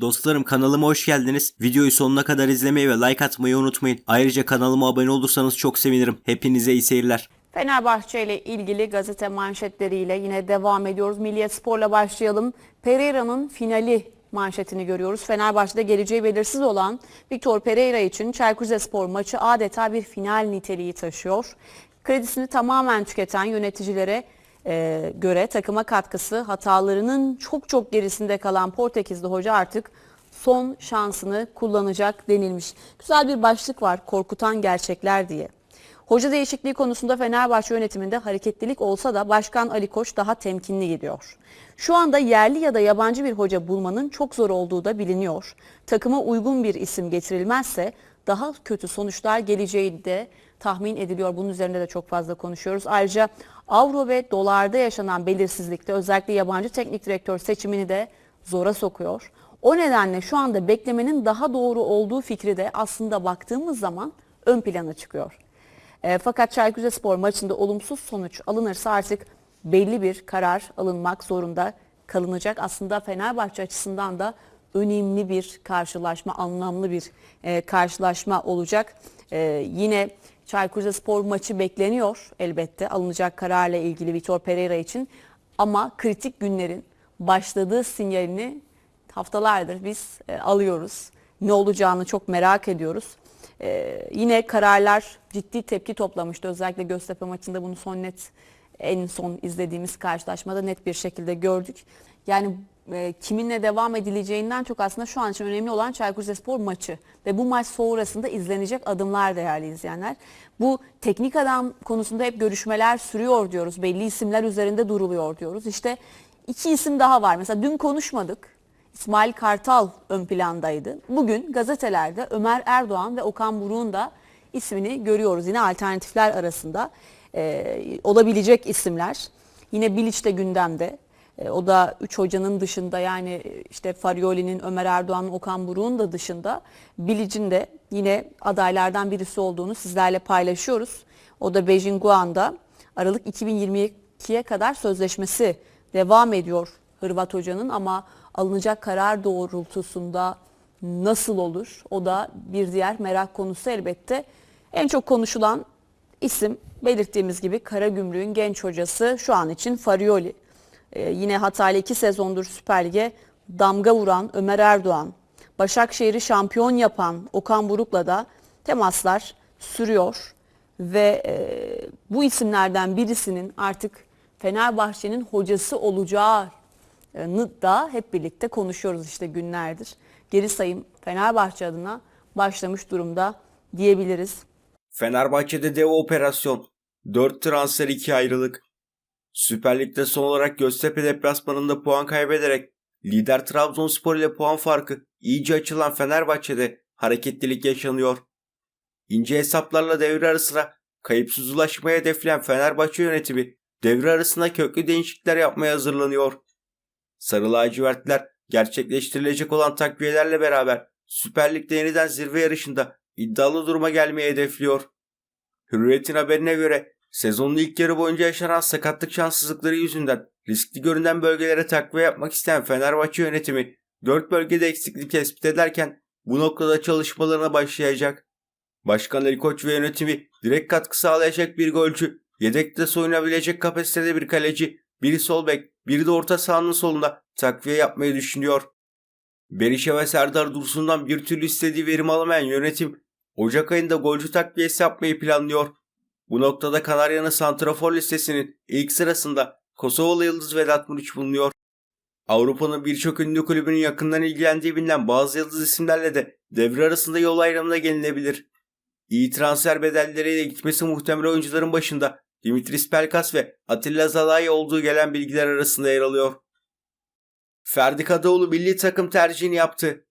Dostlarım kanalıma hoş geldiniz. Videoyu sonuna kadar izlemeyi ve like atmayı unutmayın. Ayrıca kanalıma abone olursanız çok sevinirim. Hepinize iyi seyirler. Fenerbahçe ile ilgili gazete manşetleriyle yine devam ediyoruz. Milliyet Spor'la başlayalım. Pereira'nın finali manşetini görüyoruz. Fenerbahçe'de geleceği belirsiz olan Victor Pereira için Çaykur Rizespor maçı adeta bir final niteliği taşıyor. Kredisini tamamen tüketen yöneticilere e, göre takıma katkısı hatalarının çok çok gerisinde kalan Portekizli hoca artık son şansını kullanacak denilmiş. Güzel bir başlık var korkutan gerçekler diye. Hoca değişikliği konusunda Fenerbahçe yönetiminde hareketlilik olsa da Başkan Ali Koç daha temkinli gidiyor. Şu anda yerli ya da yabancı bir hoca bulmanın çok zor olduğu da biliniyor. Takıma uygun bir isim getirilmezse daha kötü sonuçlar geleceği de tahmin ediliyor. Bunun üzerinde de çok fazla konuşuyoruz. Ayrıca avro ve dolarda yaşanan belirsizlikte özellikle yabancı teknik direktör seçimini de zora sokuyor. O nedenle şu anda beklemenin daha doğru olduğu fikri de aslında baktığımız zaman ön plana çıkıyor. E, fakat Çaykur Rizespor maçında olumsuz sonuç alınırsa artık belli bir karar alınmak zorunda kalınacak. Aslında Fenerbahçe açısından da önemli bir karşılaşma, anlamlı bir e, karşılaşma olacak. E, yine Çaykur Rizespor maçı bekleniyor elbette alınacak kararla ilgili Vitor Pereira için. Ama kritik günlerin başladığı sinyalini haftalardır biz e, alıyoruz. Ne olacağını çok merak ediyoruz. Ee, yine kararlar ciddi tepki toplamıştı. Özellikle Göztepe maçında bunu son net en son izlediğimiz karşılaşmada net bir şekilde gördük. Yani e, kiminle devam edileceğinden çok aslında şu an için önemli olan Çaykur Rizespor maçı ve bu maç sonrasında izlenecek adımlar değerli izleyenler. Bu teknik adam konusunda hep görüşmeler sürüyor diyoruz. Belli isimler üzerinde duruluyor diyoruz. İşte iki isim daha var. Mesela dün konuşmadık. İsmail Kartal ön plandaydı. Bugün gazetelerde Ömer Erdoğan ve Okan Buruk'un da ismini görüyoruz. Yine alternatifler arasında e, olabilecek isimler. Yine Bilic de gündemde. E, o da 3 hocanın dışında yani işte Farioli'nin, Ömer Erdoğan'ın, Okan Buruk'un da dışında Bilic'in de yine adaylardan birisi olduğunu sizlerle paylaşıyoruz. O da Beijing Guan'da Aralık 2022'ye kadar sözleşmesi devam ediyor Hırvat hocanın ama alınacak karar doğrultusunda nasıl olur? O da bir diğer merak konusu elbette. En çok konuşulan isim belirttiğimiz gibi Karagümrük'ün genç hocası şu an için Farioli. Ee, yine Hatay'la iki sezondur Süper Lig'e damga vuran Ömer Erdoğan, Başakşehir'i şampiyon yapan Okan Buruk'la da temaslar sürüyor. Ve e, bu isimlerden birisinin artık Fenerbahçe'nin hocası olacağı da hep birlikte konuşuyoruz işte günlerdir. Geri sayım Fenerbahçe adına başlamış durumda diyebiliriz. Fenerbahçe'de dev operasyon. 4 transfer 2 ayrılık. Süper Lig'de son olarak Göztepe deplasmanında puan kaybederek lider Trabzonspor ile puan farkı iyice açılan Fenerbahçe'de hareketlilik yaşanıyor. İnce hesaplarla devre arasına kayıpsız ulaşmaya hedefleyen Fenerbahçe yönetimi devre arasında köklü değişiklikler yapmaya hazırlanıyor. Sarı lacivertler gerçekleştirilecek olan takviyelerle beraber Süper Lig'de yeniden zirve yarışında iddialı duruma gelmeyi hedefliyor. Hürriyet'in haberine göre sezonun ilk yarı boyunca yaşanan sakatlık şanssızlıkları yüzünden riskli görünen bölgelere takviye yapmak isteyen Fenerbahçe yönetimi 4 bölgede eksiklik tespit ederken bu noktada çalışmalarına başlayacak. Başkan Ali Koç ve yönetimi direkt katkı sağlayacak bir golcü, yedekte soyunabilecek kapasitede bir kaleci, biri sol bek, biri de orta sahanın solunda takviye yapmayı düşünüyor. Berisha ve Serdar Dursun'dan bir türlü istediği verim alamayan yönetim Ocak ayında golcü takviyesi yapmayı planlıyor. Bu noktada Kanarya'nın santrafor listesinin ilk sırasında Kosovalı Yıldız Vedat Muriç bulunuyor. Avrupa'nın birçok ünlü kulübünün yakından ilgilendiği bilinen bazı yıldız isimlerle de devre arasında yol ayrımına gelinebilir. İyi transfer bedelleriyle gitmesi muhtemel oyuncuların başında Dimitris Pelkas ve Atilla Zalai olduğu gelen bilgiler arasında yer alıyor. Ferdi Kadıoğlu milli takım tercihini yaptı.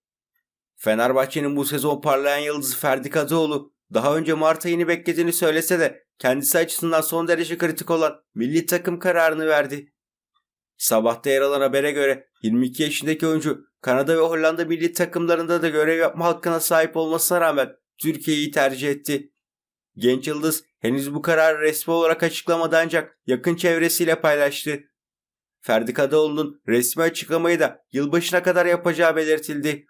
Fenerbahçe'nin bu sezon parlayan yıldızı Ferdi Kadıoğlu daha önce Mart ayını beklediğini söylese de kendisi açısından son derece kritik olan milli takım kararını verdi. Sabahta yer alan habere göre 22 yaşındaki oyuncu Kanada ve Hollanda milli takımlarında da görev yapma hakkına sahip olmasına rağmen Türkiye'yi tercih etti. Genç yıldız henüz bu kararı resmi olarak açıklamadı ancak yakın çevresiyle paylaştı. Ferdi Kadıoğlu'nun resmi açıklamayı da yılbaşına kadar yapacağı belirtildi.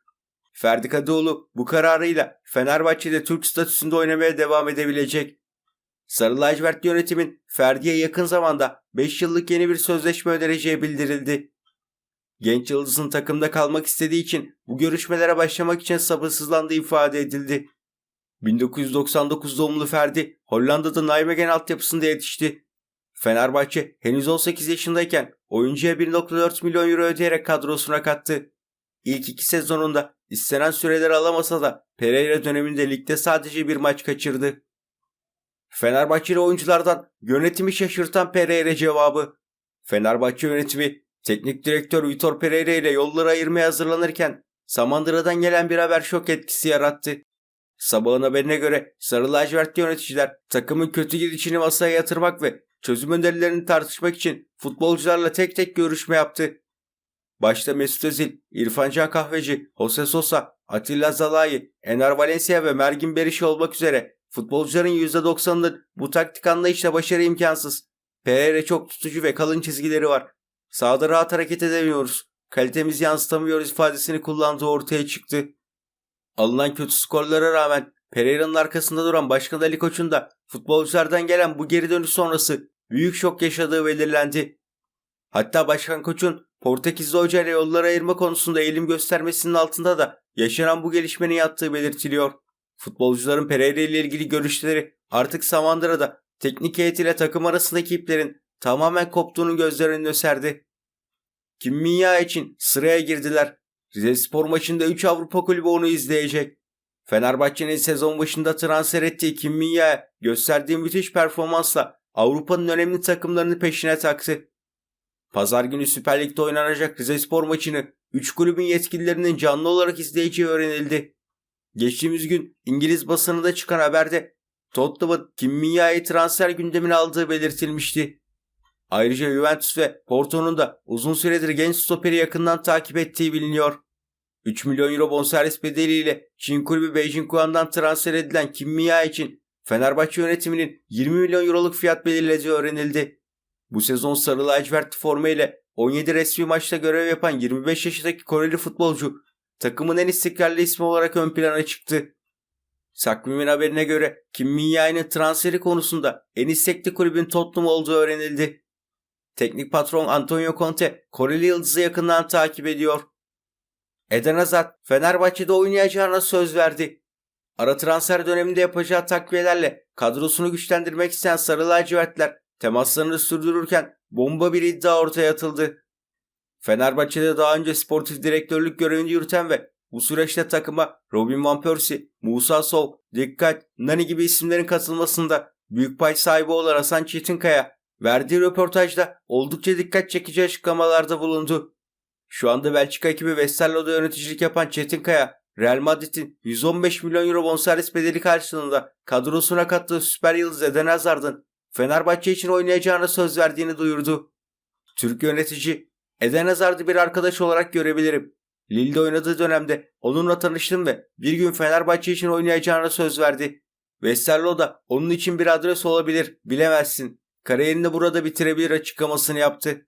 Ferdi Kadıoğlu bu kararıyla Fenerbahçe'de Türk statüsünde oynamaya devam edebilecek. Sarı lacivert yönetimin Ferdi'ye yakın zamanda 5 yıllık yeni bir sözleşme önereceği bildirildi. Genç yıldızın takımda kalmak istediği için bu görüşmelere başlamak için sabırsızlandığı ifade edildi. 1999 doğumlu Ferdi Hollanda'da Nijmegen altyapısında yetişti. Fenerbahçe henüz 18 yaşındayken oyuncuya 1.4 milyon euro ödeyerek kadrosuna kattı. İlk iki sezonunda istenen süreleri alamasa da Pereira döneminde ligde sadece bir maç kaçırdı. Fenerbahçeli oyunculardan yönetimi şaşırtan Pereira cevabı. Fenerbahçe yönetimi teknik direktör Vitor Pereira ile yolları ayırmaya hazırlanırken Samandıra'dan gelen bir haber şok etkisi yarattı. Sabahın haberine göre Sarı lacivertli yöneticiler takımın kötü gidişini masaya yatırmak ve çözüm önerilerini tartışmak için futbolcularla tek tek görüşme yaptı. Başta Mesut Özil, İrfan Can Kahveci, Jose Sosa, Atilla Zalai, Ener Valencia ve Mergin Berişi olmak üzere futbolcuların %90'ının bu taktik anlayışla başarı imkansız. Pereira çok tutucu ve kalın çizgileri var. Sahada rahat hareket edemiyoruz. Kalitemizi yansıtamıyoruz ifadesini kullandığı ortaya çıktı. Alınan kötü skorlara rağmen Pereira'nın arkasında duran Başkan Ali Koç'un da futbolculardan gelen bu geri dönüş sonrası büyük şok yaşadığı belirlendi. Hatta Başkan Koç'un Portekizli Hoca ile yolları ayırma konusunda eğilim göstermesinin altında da yaşanan bu gelişmenin yattığı belirtiliyor. Futbolcuların Pereira ile ilgili görüşleri artık Samandıra'da teknik heyet ile takım arasındaki iplerin tamamen koptuğunu gözler önüne serdi. Kim Minya için sıraya girdiler. Rize Spor maçında 3 Avrupa kulübü onu izleyecek. Fenerbahçe'nin sezon başında transfer ettiği Kim Minya'ya gösterdiği müthiş performansla Avrupa'nın önemli takımlarını peşine taktı. Pazar günü Süper Lig'de oynanacak Rize Spor maçını 3 kulübün yetkililerinin canlı olarak izleyeceği öğrenildi. Geçtiğimiz gün İngiliz basınında çıkan haberde Tottenham'ın Kim Minya'yı transfer gündemine aldığı belirtilmişti. Ayrıca Juventus ve Porto'nun da uzun süredir genç stoperi yakından takip ettiği biliniyor. 3 milyon euro bonservis bedeliyle Çin kulübü Beijing Guan'dan transfer edilen Kim Miya için Fenerbahçe yönetiminin 20 milyon euroluk fiyat belirlediği öğrenildi. Bu sezon sarı lacivert forma ile 17 resmi maçta görev yapan 25 yaşındaki Koreli futbolcu takımın en istikrarlı ismi olarak ön plana çıktı. Takvimin haberine göre Kim Min-jae'nin transferi konusunda en istekli kulübün Tottenham olduğu öğrenildi. Teknik patron Antonio Conte Koreli Yıldız'ı yakından takip ediyor. Eden Hazard Fenerbahçe'de oynayacağına söz verdi. Ara transfer döneminde yapacağı takviyelerle kadrosunu güçlendirmek isteyen Sarı lacivertler temaslarını sürdürürken bomba bir iddia ortaya atıldı. Fenerbahçe'de daha önce sportif direktörlük görevini yürüten ve bu süreçte takıma Robin Van Persie, Musa Sol, Dikkat, Nani gibi isimlerin katılmasında büyük pay sahibi olan Hasan Çetinkaya verdiği röportajda oldukça dikkat çekici açıklamalarda bulundu. Şu anda Belçika ekibi Westerlo'da yöneticilik yapan Çetinkaya, Real Madrid'in 115 milyon euro bonservis bedeli karşılığında kadrosuna kattığı süper yıldız Eden Hazard'ın Fenerbahçe için oynayacağına söz verdiğini duyurdu. Türk yönetici, Eden Hazard'ı bir arkadaş olarak görebilirim. Lille'de oynadığı dönemde onunla tanıştım ve bir gün Fenerbahçe için oynayacağına söz verdi. Westerlo da onun için bir adres olabilir, bilemezsin. Kariyerini burada bitirebilir açıklamasını yaptı.